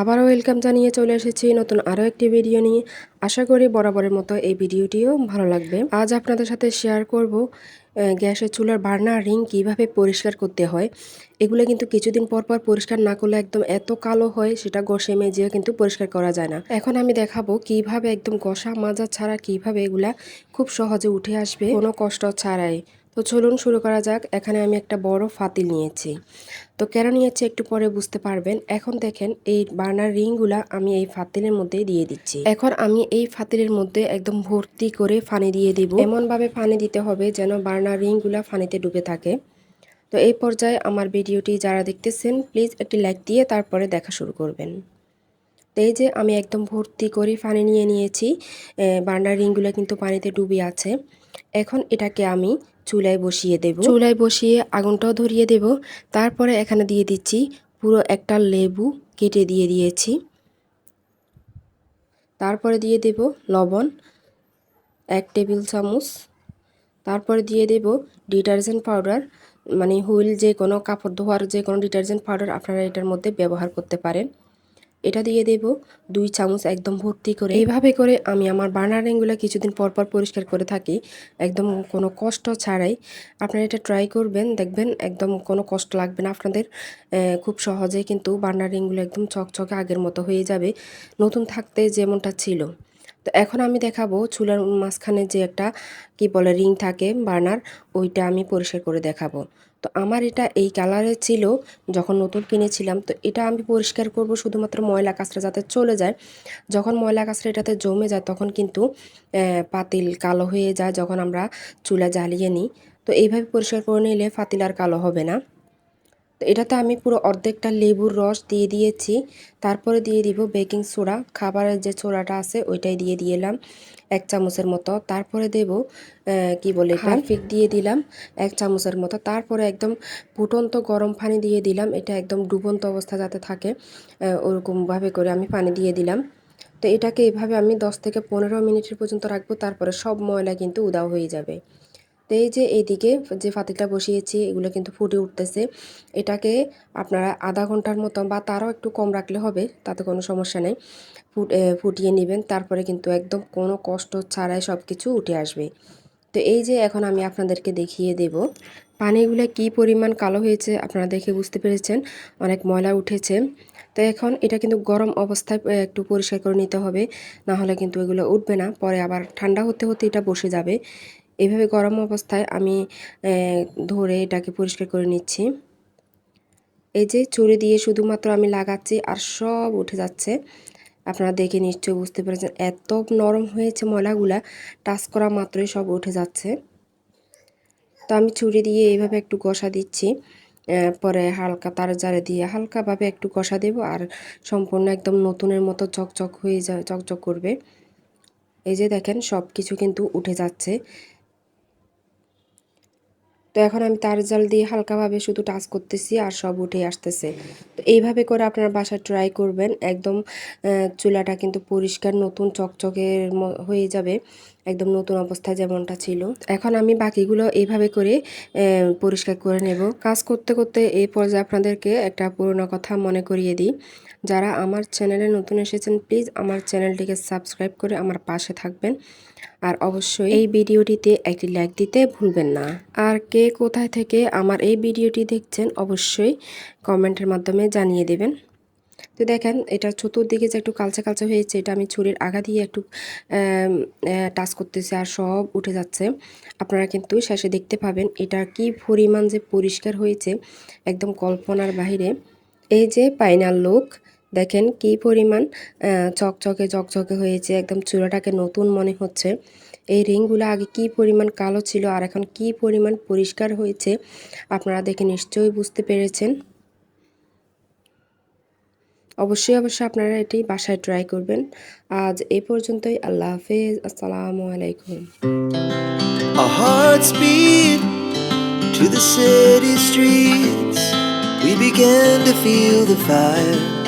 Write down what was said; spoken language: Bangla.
আবারও ওয়েলকাম জানিয়ে চলে এসেছি নতুন আরও একটি ভিডিও নিয়ে। আশা করি বরাবরের মতো এই ভিডিওটিও ভালো লাগবে। আজ আপনাদের সাথে শেয়ার করব গ্যাসের চুলার বার্নার রিং কীভাবে পরিষ্কার করতে হয়। এগুলো কিন্তু কিছুদিন পর পর পরিষ্কার না করলে একদম এত কালো হয়, সেটা ঘষে মেজেও কিন্তু পরিষ্কার করা যায় না। এখন আমি দেখাবো কীভাবে একদম ঘষা মাজা ছাড়া কীভাবে এগুলা খুব সহজে উঠে আসবে, কোনো কষ্ট ছাড়াই। তো চলুন শুরু করা যাক। এখানে আমি একটা বড় ফাতিল নিয়েছি। তো কেন নিয়েছি একটু পরে বুঝতে পারবেন। এখন দেখেন, এই বার্নার রিংগুলা আমি এই ফাতিলের মধ্যে দিয়ে দিচ্ছি। এখন আমি এই ফাতিলের মধ্যে একদম ভর্তি করে ফানি দিয়ে দিব। এমনভাবে ফানি দিতে হবে যেন বার্নার রিংগুলা ফানিতে ডুবে থাকে। তো এই পর্যায়ে আমার ভিডিওটি যারা দেখতেছেন, প্লিজ একটি লাইক দিয়ে তারপরে দেখা শুরু করবেন। তো এই যে আমি একদম ভর্তি করে পানি নিয়ে নিয়েছি। বার্নার রিংগুলো কিন্তু পানিতে ডুবে আছে। এখন এটাকে আমি চুলায় বসিয়ে দেব। চুলায় বসিয়ে আগুনটাও ধরিয়ে দেব। তারপরে এখানে দিয়ে দিচ্ছি পুরো একটা লেবু কেটে দিয়ে দিয়েছি। তারপরে দিয়ে দেব লবণ, এক টেবিল চামচ। তারপরে দিয়ে দেব ডিটারজেন্ট পাউডার মানে হুইল যে কোনো কাপড় ধোয়ার যে কোনো ডিটারজেন্ট পাউডার আপনারা এটার মধ্যে ব্যবহার করতে পারেন। এটা দিয়ে দেব দুই চামচ একদম ভর্তি করে। এইভাবে করে আমি আমার বার্নারিংগুলো কিছুদিন পরপর পর পরিষ্কার করে থাকি। একদম কোনো কষ্ট ছাড়াই। আপনারা এটা ট্রাই করবেন, দেখবেন একদম কোনো কষ্ট লাগবে না। আপনাদের খুব সহজে কিন্তু বার্নারিংগুলো একদম চকচকে আগের মতো হয়ে যাবে। নতুন থাকতে যেমনটা ছিল। তো এখন আমি দেখাবো চুলার মাঝখানে যে একটা, কি বলে, রিং থাকে, বার্নার, ওইটা আমি পরিষ্কার করে দেখাবো। তো আমার এটা এই কালারের ছিল যখন নতুন কিনেছিলাম, তো এটা আমি পরিষ্কার করব শুধুমাত্র ময়লা কাঁচরা যাতে চলে যায়। যখন ময়লা কাঁচরা এটাতে জমে যায়, তখন কিন্তু পাতিল কালো হয়ে যায় যখন আমরা চুলা জ্বালিয়ে নিই। তো এইভাবে পরিষ্কার করে নিলে পাতিল আর কালো হবে না। এটাতে আমি পুরো অর্ধেকটা লেবুর রস দিয়ে দিয়েছি। তারপরে দিয়ে দিব বেকিং সোডা। খাবারের যে সোডাটা আছে ওইটাই দিয়ে দিলাম এক চামচের মতো। তারপরে দেব কি বলে হারফিক দিয়ে দিলাম এক চামচের মতো। তারপরে একদম ফুটন্ত গরম পানি দিয়ে দিলাম। এটা একদম ডুবন্ত অবস্থা যাতে থাকে ওরকমভাবে করে আমি পানি দিয়ে দিলাম। তো এটাকে এভাবে আমি 10 থেকে পনেরো মিনিটের পর্যন্ত রাখব। তারপরে সব ময়লা কিন্তু উদাও হয়ে যাবে। তো এই যে এইদিকে যে ফাতিলটা বসিয়েছি, এগুলো কিন্তু ফুটে উঠতেছে। এটাকে আপনারা আধা ঘণ্টার মতো বা তারও একটু কম রাখলে হবে, তাতে কোনো সমস্যা নেই। ফুট ফুটিয়ে নেবেন, তারপরে কিন্তু একদম কোনো কষ্ট ছাড়াই সব কিছু উঠে আসবে। তো এই যে এখন আমি আপনাদেরকে দেখিয়ে দেব, পানিগুলো কি পরিমাণ কালো হয়েছে আপনারা দেখে বুঝতে পেরেছেন, অনেক ময়লা উঠেছে। তো এখন এটা কিন্তু গরম অবস্থায় একটু পরিষ্কার করে নিতে হবে না হলে কিন্তু এগুলো উঠবে না, পরে আবার ঠান্ডা হতে হতে এটা বসে যাবে। এভাবে গরম অবস্থায় আমি ধরে এটাকে পরিষ্কার করে নিচ্ছি। এই যে চুরি দিয়ে শুধুমাত্র আমি লাগাচ্ছি আর সব উঠে যাচ্ছে। আপনারা দেখে নিশ্চয়ই বুঝতে পেরেছেন, এত নরম হয়েছে ময়লাগুলা, টাচ করা মাত্রই সব উঠে যাচ্ছে। তো আমি চুরি দিয়ে এইভাবে একটু কষা দিচ্ছি পরে হালকা তার জারে দিয়ে হালকাভাবে একটু কষা দেব আর সম্পূর্ণ একদম নতুনের মতো চকচক হয়ে যা, চকচক করবে। এই যে দেখেন সব কিছু কিন্তু উঠে যাচ্ছে। তো এখন আমি তার জাল দিয়ে হালকাভাবে শুধু টাচ করতেছি আর সব উঠে আসতেছে। তো এইভাবে করে আপনারা বাসা ট্রাই করবেন। একদম চুলাটা কিন্তু পরিষ্কার, নতুন চকচকের হয়ে যাবে। একদম নতুন অবস্থায় যেমনটা ছিল। এখন আমি বাকিগুলো এইভাবে করে পরিষ্কার করে নেব। কাজ করতে করতে এই পর্যায়ে আপনাদেরকে একটা পুরোনো কথা মনে করিয়ে দিই। যারা আমার চ্যানেলে নতুন এসেছেন, প্লিজ আমার চ্যানেলটিকে সাবস্ক্রাইব করে আমার পাশে থাকবেন। আর অবশ্যই এই ভিডিওটিতে একটি লাইক দিতে ভুলবেন না। আর কে কোথায় থেকে আমার এই ভিডিওটি দেখছেন, অবশ্যই কমেন্টের মাধ্যমে জানিয়ে দেবেন। তো দেখেন, এটা চতুর্দিকে যে একটু কালচা কালচা হয়েছে, এটা আমি ছুরির আগা দিয়ে একটু টাচ করতেছি আর সব উঠে যাচ্ছে। আপনারা কিন্তু শেষে দেখতে পাবেন এটা কি পরিমাণ যে পরিষ্কার হয়েছে, একদম কল্পনার বাহিরে। এই যে পাইনাল লুক, দেখেন কি পরিমাণ চকচকে চকচকে হয়েছে, একদম চূড়াটাকে নতুন মনে হচ্ছে। এই রিংগুলো আগে কি পরিমাণ কালো ছিল আর এখন কি পরিমাণ পরিষ্কার হয়েছে, আপনারা দেখে নিশ্চয়ই বুঝতে পেরেছেন। অবশ্যই অবশ্যই আপনারা এটি বাসায় ট্রাই করবেন আজ এ পর্যন্তই, আল্লাহ হাফেজ, আসসালামু আলাইকুম A hearts speed to the city streets. We began to feel the fire.